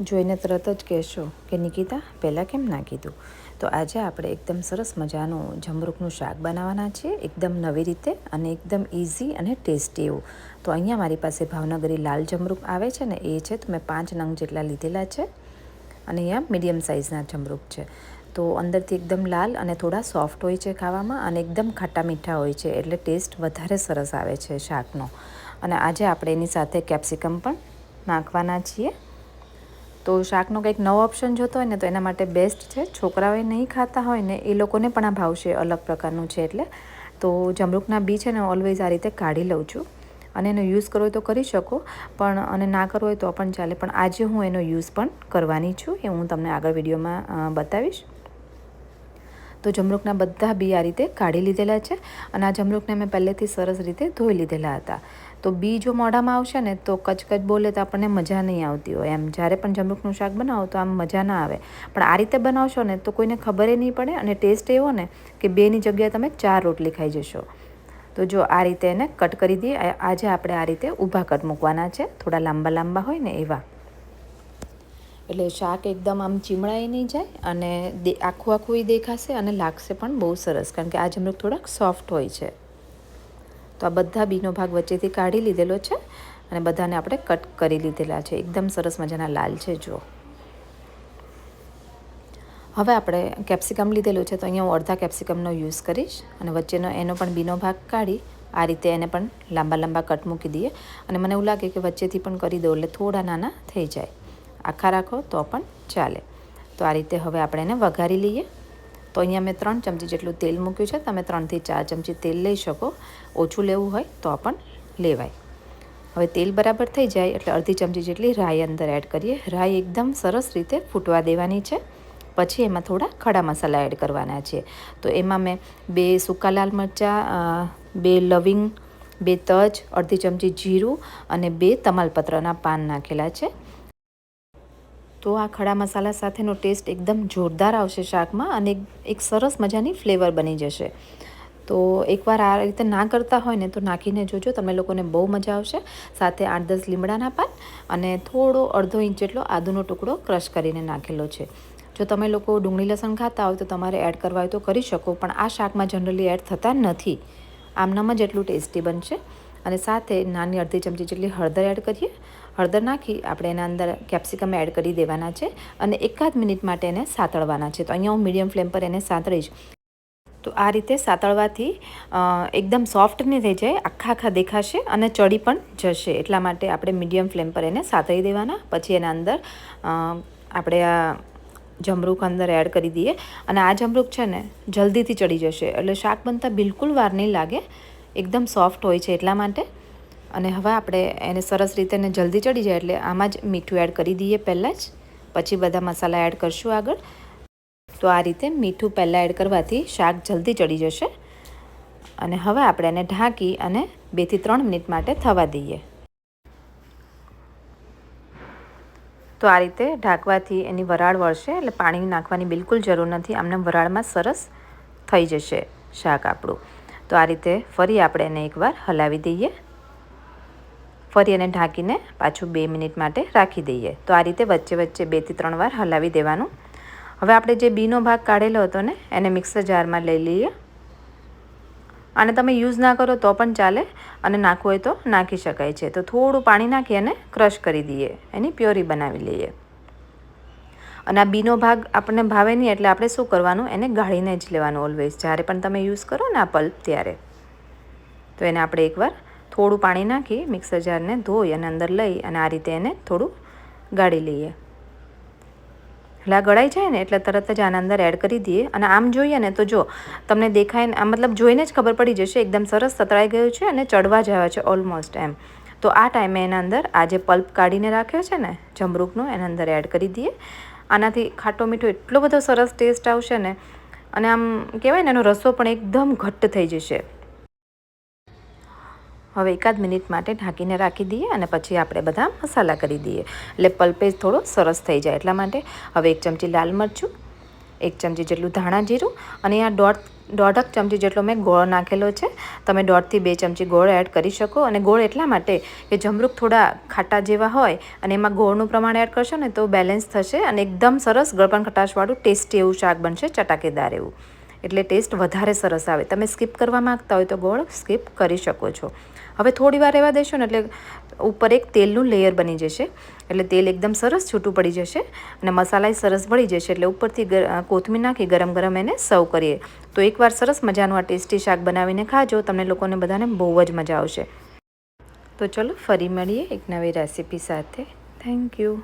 જોઈને તરત જ કહેશો કે, નિકિતા, પહેલાં કેમ ના કીધું? તો આજે આપણે એકદમ સરસ મજાનું જમરૂખનું શાક બનાવવાના છીએ, એકદમ નવી રીતે અને એકદમ ઇઝી અને ટેસ્ટી એવું. તો અહીંયા મારી પાસે ભાવનગરી લાલ જમરૂખ આવે છે ને, એ છે તો મેં પાંચ નંગ જેટલા લીધેલા છે. અને અહીંયા મીડિયમ સાઇઝના જમરૂખ છે. તો અંદરથી એકદમ લાલ અને થોડા સોફ્ટ હોય છે ખાવામાં અને એકદમ ખાટા મીઠા હોય છે, એટલે ટેસ્ટ વધારે સરસ આવે છે શાકનો. અને આજે આપણે એની સાથે કેપ્સિકમ પણ નાખવાના છીએ. તો શાકનો કંઈક નવો ઓપ્શન જોતો હોય ને તો એના માટે બેસ્ટ છે. છોકરાઓએ નહીં ખાતા હોય ને એ લોકોને પણ આ ભાવશે અલગ પ્રકારનું છે એટલે. તો જમરૂકના બી છે ને ઓલવેઝ આ રીતે કાઢી લઉં છું. અને એનો યુઝ કરવો હોય તો કરી શકો, પણ અને ના કરવો હોય તો પણ ચાલે. પણ આજે હું એનો યુઝ પણ કરવાની છું. એ હું તમને આગળ વિડીયોમાં બતાવીશ. તો જમરૂકના બધા બી આ રીતે કાઢી લીધેલા છે અને આ જમરૂકને મેં પહેલેથી સરસ રીતે ધોઈ લીધેલા હતા. તો બી જો મોઢામાં આવશે ને તો કચકચ બોલે તો આપણને મજા નહીં આવતી હોય. એમ જ્યારે પણ જમરૂખનું શાક બનાવો તો આમ મજા ના આવે. પણ આ રીતે બનાવશો ને તો કોઈને ખબર નહીં પડે અને ટેસ્ટ એવો ને કે બેની જગ્યાએ તમે ચાર રોટલી ખાઈ જશો. તો જો આ રીતે એને કટ કરી દઈએ. આજે આપણે આ રીતે ઊભા કટ મૂકવાના છે. થોડા લાંબા લાંબા હોય ને એવા. એટલે શાક એકદમ આમ ચીમળાઈ નહીં જાય અને આખું આખું દેખાશે અને લાગશે પણ બહુ સરસ, કારણ કે આ જમરૂખ થોડાક સોફ્ટ હોય છે. તો આ બધા બીનો ભાગ વચ્ચેથી કાઢી લીધેલો છે અને બધાને આપણે કટ કરી લીધેલા છે. એકદમ સરસ મજાના લાલ છે જો હવે આપણે કેપ્સિકમ લીધેલું છે, તો અહીંયા હું અડધા કેપ્સિકમનો યુઝ કરીશ અને વચ્ચેનો એનો પણ બીનો ભાગ કાઢી આ રીતે એને પણ લાંબા લાંબા કટ મૂકી દઈએ. અને મને એવું લાગે કે વચ્ચેથી પણ કરી દઉં એટલે થોડા નાના થઈ જાય. આખા રાખો તો પણ ચાલે. તો આ રીતે હવે આપણે એને વઘારી લઈએ. તો અહીંયા મેં ત્રણ ચમચી જેટલું તેલ મૂક્યું છે. તમે ત્રણથી ચાર ચમચી તેલ લઈ શકો. ઓછું લેવું હોય તો પણ લેવાય. હવે તેલ બરાબર થઈ જાય એટલે અડધી ચમચી જેટલી રાઈ અંદર એડ કરીએ. રાઈ એકદમ સરસ રીતે ફૂટવા દેવાની છે. પછી એમાં થોડા ખડા મસાલા એડ કરવાના છે. તો એમાં મેં બે સૂકા લાલ મરચાં બે લવિંગ, બે તજ, અડધી ચમચી જીરું અને બે તમાલપત્રના પાન નાખેલા છે. તો આ ખડા મસાલા સાથેનો ટેસ્ટ એકદમ જોરદાર આવશે શાકમાં અને એક સરસ મજાની ફ્લેવર બની જશે. તો એકવાર આ રીતે ના કરતા હોય ને તો નાખીને જોજો તમે લોકોને બહુ મજા આવશે. સાથે આઠ દસ લીમડાના પાન અને થોડો અડધો ઇંચ જેટલો આદુનો ટુકડો ક્રશ કરીને નાખેલો છે. જો તમે લોકો ડુંગળી લસણ ખાતા હોય તો તમારે એડ કરવા હોય તો કરી શકો, પણ આ શાકમાં જનરલી એડ થતા નથી. આમનામ જ એટલું ટેસ્ટી બનશે. અને સાથે નાની અડધી ચમચી જેટલી હળદર એડ કરીએ. હળદર નાખી આપણે એના અંદર કેપ્સિકમ એડ કરી દેવાના છે અને એકાદ મિનિટ માટે એને સાતળવાના છે. તો અહીંયા હું મીડિયમ ફ્લેમ પર એને સાતળીશ. તો આ રીતે સાતળવાથી એકદમ સોફ્ટ નહીં થઈ જાય, આખા આખા દેખાશે અને ચડી પણ જશે. એટલા માટે આપણે મીડિયમ ફ્લેમ પર એને સાતળી દેવાના. પછી એના અંદર આપણે આ જમરૂખ અંદર એડ કરી દઈએ. અને આ જમરૂખ છે ને જલ્દીથી ચડી જશે. એટલે શાક બનતા બિલકુલ વાર નહીં લાગે. એકદમ સોફ્ટ હોય છે એટલા માટે. અને હવે આપણે એને સરસ રીતે એને જલ્દી ચડી જાય એટલે આમાં જ મીઠું એડ કરી દઈએ પહેલાં જ. પછી બધા મસાલા એડ કરશું આગળ. તો આ રીતે મીઠું પહેલાં એડ કરવાથી શાક જલ્દી ચડી જશે. અને હવે આપણે એને ઢાંકી અને બેથી ત્રણ મિનિટ માટે થવા દઈએ. તો આ રીતે ઢાંકવાથી એની વરાળ વળશે એટલે પાણી નાખવાની બિલકુલ જરૂર નથી. આમને વરાળમાં સરસ થઈ જશે શાક આપણું. તો આ રીતે ફરી આપણે એને એકવાર હલાવી દઈએ. ફરી એને ઢાંકીને પાછું બે મિનિટ માટે રાખી દઈએ. તો આ રીતે વચ્ચે વચ્ચે બેથી ત્રણ વાર હલાવી દેવાનું. હવે આપણે જે બીનો ભાગ કાઢેલો હતો ને, એને મિક્સર જારમાં લઈ લઈએ. અને તમે યુઝ ના કરો તો પણ ચાલે, અને નાખવું હોય તો નાખી શકાય છે. તો થોડું પાણી નાખી અને ક્રશ કરી દઈએ. એની પ્યોરી બનાવી લઈએ. અને આ બીનો ભાગ આપણને ભાવે નહીં એટલે આપણે શું કરવાનું? એને ગાળીને જ લેવાનું ઓલવેઝ જ્યારે પણ તમે યુઝ કરો ને આ પલ્પ ત્યારે. તો એને આપણે એકવાર થોડું પાણી નાખી મિક્સર જારને ધોઈ અને અંદર લઈ અને આ રીતે એને થોડું ગાળી લઈએ. એટલે આ ગળાઈ જાય ને એટલે તરત જ આના અંદર એડ કરી દઈએ. અને આમ જોઈએ ને તો જો તમને દેખાય ને મતલબ જોઈને જ ખબર પડી જશે, એકદમ સરસ સતળાઈ ગયું છે અને ચડવા જ છે ઓલમોસ્ટ એમ. તો આ ટાઈમે એના અંદર આ જે પલ્પ કાઢીને રાખ્યો છે ને, જમરૂકનો, એના અંદર એડ કરી દઈએ. આનાથી ખાટો મીઠો એટલો બધો સરસ ટેસ્ટ આવશે ને, અને આમ કહેવાય ને, એનો રસો પણ એકદમ ઘટ્ટ થઈ જશે. હવે એકાદ મિનિટ માટે ઢાંકીને રાખી દઈએ અને પછી આપણે બધા મસાલા કરી દઈએ. એટલે પલ્પેજ થોડો સરસ થઈ જાય એટલા માટે. હવે એક ચમચી લાલ મરચું, એક ચમચી જેટલું ધાણા જીરું અને આ દોઢ દોઢક ચમચી જેટલો મેં ગોળ નાખેલો છે. તમે દોઢથી બે ચમચી ગોળ એડ કરી શકો અને ગોળ એટલા માટે કે જમરૂક થોડા ખાટા જેવા હોય અને એમાં ગોળનું પ્રમાણ એડ કરશો ને તો બેલેન્સ થશે અને એકદમ સરસ ગળપણ ખટાશવાળું ટેસ્ટી એવું શાક બનશે ચટાકેદાર એવું. એટલે ટેસ્ટ વધારે સરસ આવે. તમે સ્કીપ કરવા માંગતા હોય તો ગોળ સ્કીપ કરી શકો છો. હવે થોડી વાર રહેવા દેશો ને એટલે ઉપર એક તેલનું લેયર બની જશે. એટલે તેલ એકદમ સરસ છૂટું પડી જશે અને મસાલાય સરસ ભળી જશે એટલે ઉપરથી કોથમીર નાખી ગરમ ગરમ એને સર્વ કરીએ. તો એકવાર સરસ મજાનું આ ટેસ્ટી શાક બનાવીને ખાજો, તમને લોકોને બધાને બહુ જ મજા આવશે. તો ચલો ફરી મળીએ એક નવી રેસીપી સાથે. Thank you